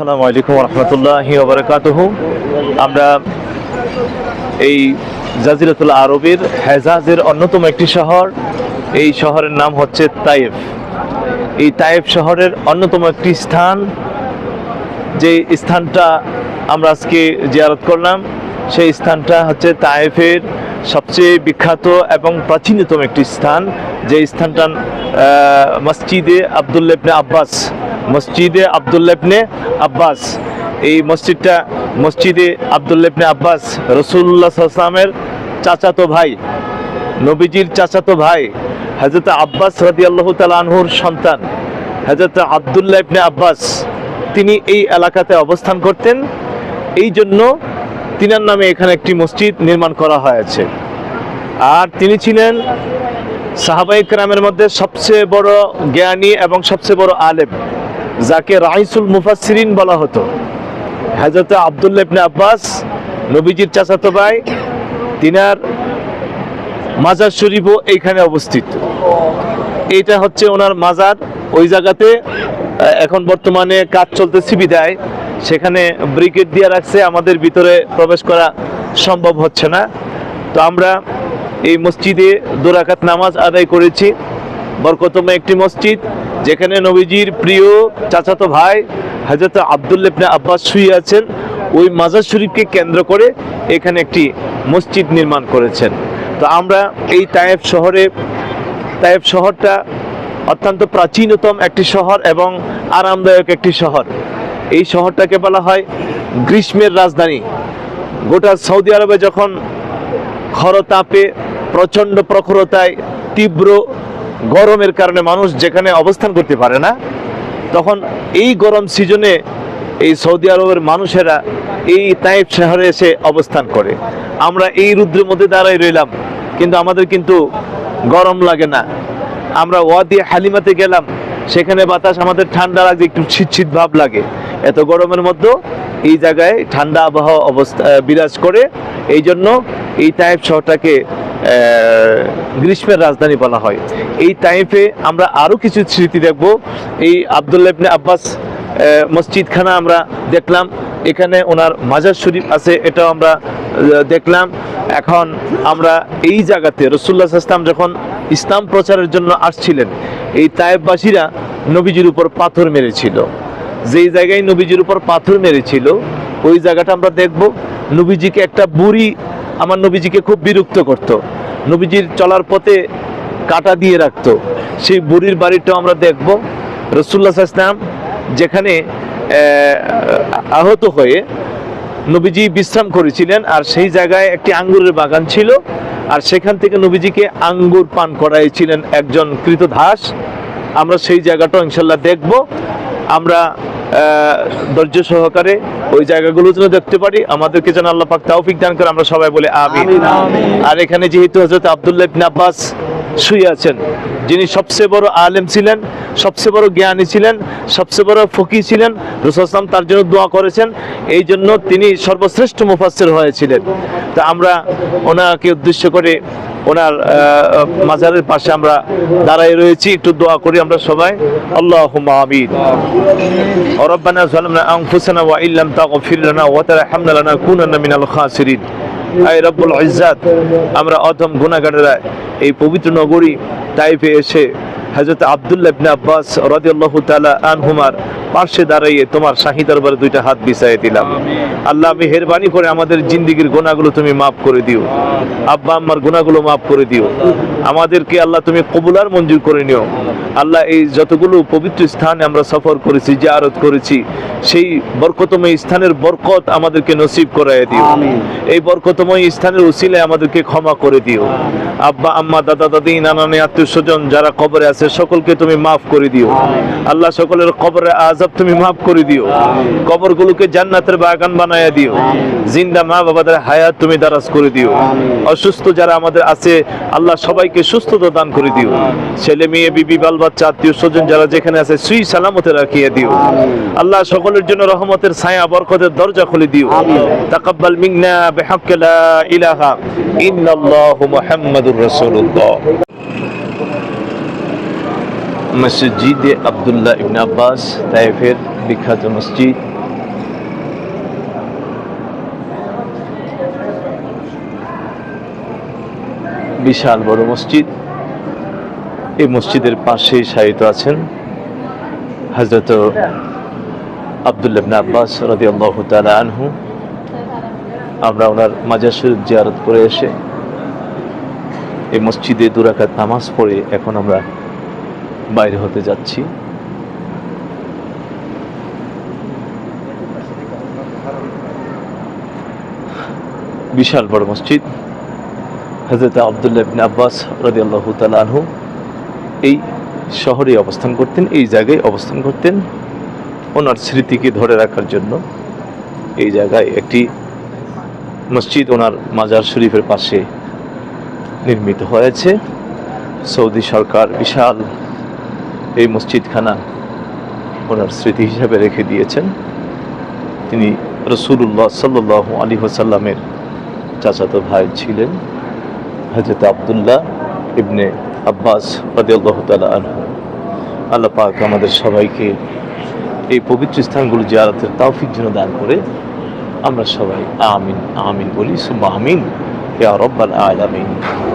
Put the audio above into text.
আসসালামু আলাইকুম রহমতুল্লাহি ওবরাকাতুহ আমরা এই জাজিরাতুল আরবের হেজাজের অন্যতম একটি শহর। এই শহরের নাম হচ্ছে তাইফ এই তাইফ শহরের অন্যতম একটি স্থান। যে স্থানটা আমরা আজকে জিয়ারত করলাম, সেই স্থানটা হচ্ছে তায়েফের সবচেয়ে বিখ্যাত এবং প্রাচীনতম একটি স্থান। যে স্থানটা মসজিদে আবদুল্লেবনে আব্বাস মসজিদে আবদুল্লেবনে আব্বাস। এই মসজিদটা মসজিদে আবদুল্লেবনে আব্বাস রসুল্লাহ সাল্লামের চাচাতো ভাই, নবীজির চাচাতো ভাই হজরত আব্বাস রাদি আল্লাহ তালানহুর সন্তান হজরত আবদুল্লাহ ইবনে আব্বাস, তিনি এই এলাকাতে অবস্থান করতেন। এই জন্য তিনার নামে এখানে একটি মসজিদ নির্মাণ করা হয়েছে। আর তিনি ছিলেন সাহাবাই গ্রামের মধ্যে সবচেয়ে বড় জ্ঞানী এবং সবচেয়ে বড় আলেম। যাকে রাইসুল মুফাসসিরিন বলা হতো। হজরত আবদুল্লাহ ইবনে আব্বাস, নবীজির চাচাতো ভাই, তিনার মাজার শরীফও এইখানে অবস্থিত। এইটা হচ্ছে ওনার মাজার। ওই জায়গাতে এখন বর্তমানে কাজ চলতেছে বিদায়। সেখানে ব্রিকেট দিয়ে রাখছে, আমাদের ভিতরে প্রবেশ করা সম্ভব হচ্ছে না। তো আমরা এই মসজিদে দুরাকাত নামাজ আদায় করেছি। বরকতম একটি মসজিদ, যেখানে নবীজির প্রিয় চাচাতো ভাই হজরত আবদুল্লেবনে আব্বাস শুয়ে আছেন। ওই মাজার শরীফকে কেন্দ্র করে এখানে একটি মসজিদ নির্মাণ করেছেন। তো আমরা এই তায়েব শহরে তায়েব শহরটা অত্যন্ত প্রাচীনতম একটি শহর এবং আরামদায়ক একটি শহর। এই শহরটাকে বলা হয় গ্রীষ্মের রাজধানী। গোটা সৌদি আরবে যখন খরতাপে প্রচণ্ড প্রখরতায়, তীব্র গরমের কারণে মানুষ যেখানে অবস্থান করতে পারে না, তখন এই গরম সিজনে এই সৌদি আরবের মানুষেরা এই তাইফ শহরে এসে অবস্থান করে। আমরা এই রুদ্রের মধ্যে দাঁড়াই রইলাম, কিন্তু আমাদের কিন্তু গরম লাগে না। আমরা ওয়াদি হালিমাতে গেলাম, সেখানে বাতাস আমাদের ঠান্ডা লাগে একটু শীত ভাব লাগে। এত গরমের মধ্যেও এই জায়গায় ঠান্ডা আবহাওয়া অবস্থা বিরাজ করে। এই জন্য এই তাইফ শহরটাকে গ্রীষ্মের রাজধানী বলা হয়। এই তাইফে আমরা আরও কিছু স্মৃতি দেখব। এই আবদুল্লাহ ইবনে আব্বাস মসজিদখানা আমরা দেখলাম। এখানে ওনার মাজার শরীফ আছে, এটাও আমরা দেখলাম। এখন আমরা এই জায়গাতে রসুল্লাহ ইসলাম যখন ইসলাম প্রচারের জন্য আসছিলেন, এই তায়েববাসীরা নবীজির উপর পাথর মেরেছিল। যেই জায়গায় নবীজির উপর পাথর মেরেছিল, ওই জায়গাটা আমরা দেখব। নবীজিকে একটা বুড়ি আমার নবীজিকে খুব বিরক্ত করত। নবীজির চলার পথে কাটা দিয়ে রাখত। সেই বুড়ির বাড়িটাও আমরা দেখব। রসুল্লাহ ইসলাম যেখানে আহত হয়ে নবীজি বিশ্রাম করেছিলেন আর সেই জায়গায় একটি আঙ্গুরের বাগান ছিল আর সেখান থেকে নবীজিকে আঙ্গুর পান করাইছিলেন একজন কৃতদাস। আমরা সেই জায়গাটা ইনশাল্লাহ দেখব। আমরা ধৈর্য সহকারে ওই জায়গাগুলো যেন দেখতে পারি। আমাদেরকে যেন আল্লাহ পাক তৌফিক দান করে আমরা সবাই বলে আমিন। আর এখানে যেহেতু হজরত আব্দুল্লাহ ইবনে আব্বাস শুয়ে আছেন যিনি সবচেয়ে বড় আলেম ছিলেন সবচেয়ে বড় জ্ঞানী ছিলেন সবচেয়ে বড় ফকি ছিলেন রসুলাম তার জন্য দোয়া করেছেন। এই জন্য তিনি সর্বশ্রেষ্ঠ মুফাসসির হয়েছিলেন। তা আমরা ওনাকে উদ্দেশ্য করে ওনার আহ, মাজারের পাশে আমরা দাঁড়াই রয়েছি একটু দোয়া করি আমরা সবাই আল্লাহ আমিন ربنا ظلمنا أنفسنا وإن لم تغفر لنا وترحمنا لنكونن من الخاسرين আই রব্বুল ইজ্জাত আমরা অধম গুনাহগারেরা এই পবিত্র নগরী তাইফে এসে হযরত আব্দুল্লাহ ইবনে আব্বাস রাদিয়াল্লাহু তাআলা আনহুমার পাশে দাঁড়িয়ে তোমার শাহী দরবারে দুইটা হাত বিছাই দিলাম। আল্লাহ মেহেরবানি করে আমাদের জিন্দেগীর গুনাহগুলো তুমি মাফ করে দিও। আব্বা আম্মার গুনাহগুলো মাফ করে দিও। আমাদেরকে আল্লাহ তুমি কবুলার মঞ্জুর করে নিও। আল্লাহ এই যতগুলো পবিত্র স্থানে আমরা সফর করেছি জিয়ারত করেছি সেই বরকতময় স্থানের বরকত আমাদেরকে নসিব করায় দিও। এই বরকতময় স্থানের উসিলায় আমাদেরকে ক্ষমা করে দিও। আব্বা আম্মা দাদা দাদি নানানি আত্মীয় স্বজন যারা কবরে আছে সকলকে তুমি মাফ করে দিও। আল্লাহ সকলের কবরে আজাব তুমি মাফ করে দিও। কবরগুলোকে জান্নাতের বাগান বানায়া দিও। জিন্দা মা বাবাদের হায়াত তুমি দারাজ করে দিও। অসুস্থ যারা আমাদের আছে আল্লাহ সবাইকে সুস্থতা দান করে দিও। ছেলে মেয়ে বিবি বাল বাচ্চা আত্মীয় স্বজন যারা যেখানে আছে সুই সালামতে রাখিয়ে দিও। আল্লাহ সকলের জন্য রহমতের ছায়া বরকতের দরজা খুলে দিও। তাকাব্বাল মিন্না বিহাক্কি লা ইলাহা ইল্লাল্লাহু মুহাম্মাদুর রাসূলুল্লাহ। মসজিদ আবদুল্লাহ ইবন আব্বাস তাইফের বিখ্যাত মসজিদ। বিশাল বড় মসজিদ। এই মসজিদের পাশেই সাহিত আছেন হজরত আবদুল্লাহ ইবন আব্বাস রদি আল্লাহ আনহু। আমরা ওনার মাজার শরীফ জিয়ারত করে এসে এই মসজিদে দুরাকাত নামাজ পড়ে এখন আমরা বাইরে হতে যাচ্ছি। বিশাল বড় মসজিদ। হজরত আবদুল্লাহ ইবনে আব্বাস রাদিয়াল্লাহু তাআলা আনহু এই শহরে অবস্থান করতেন, এই জায়গায় অবস্থান করতেন। ওনার স্মৃতিকে ধরে রাখার জন্য এই জায়গায় একটি মসজিদ ওনার মাজার শরীফের পাশে নির্মিত হয়েছে। সৌদি সরকার বিশাল এই মসজিদখানা ওনার স্মৃতি হিসাবে রেখে দিয়েছেন। তিনি রসুল্লাহ সাল্লাহ আলী হোসাল্লামের চাচাতো ভাই ছিলেন হজরত আবদুল্লাহ ইবনে আব্বাস আল্লাহ পাক আমাদের সবাইকে এই পবিত্র স্থানগুলো জিয়ারতের তৌফিক জন্য দান করে। আমরা সবাই আমিন আমিন বলি, সুম্মা আমিন। ইয়া রব্বাল আলামিন।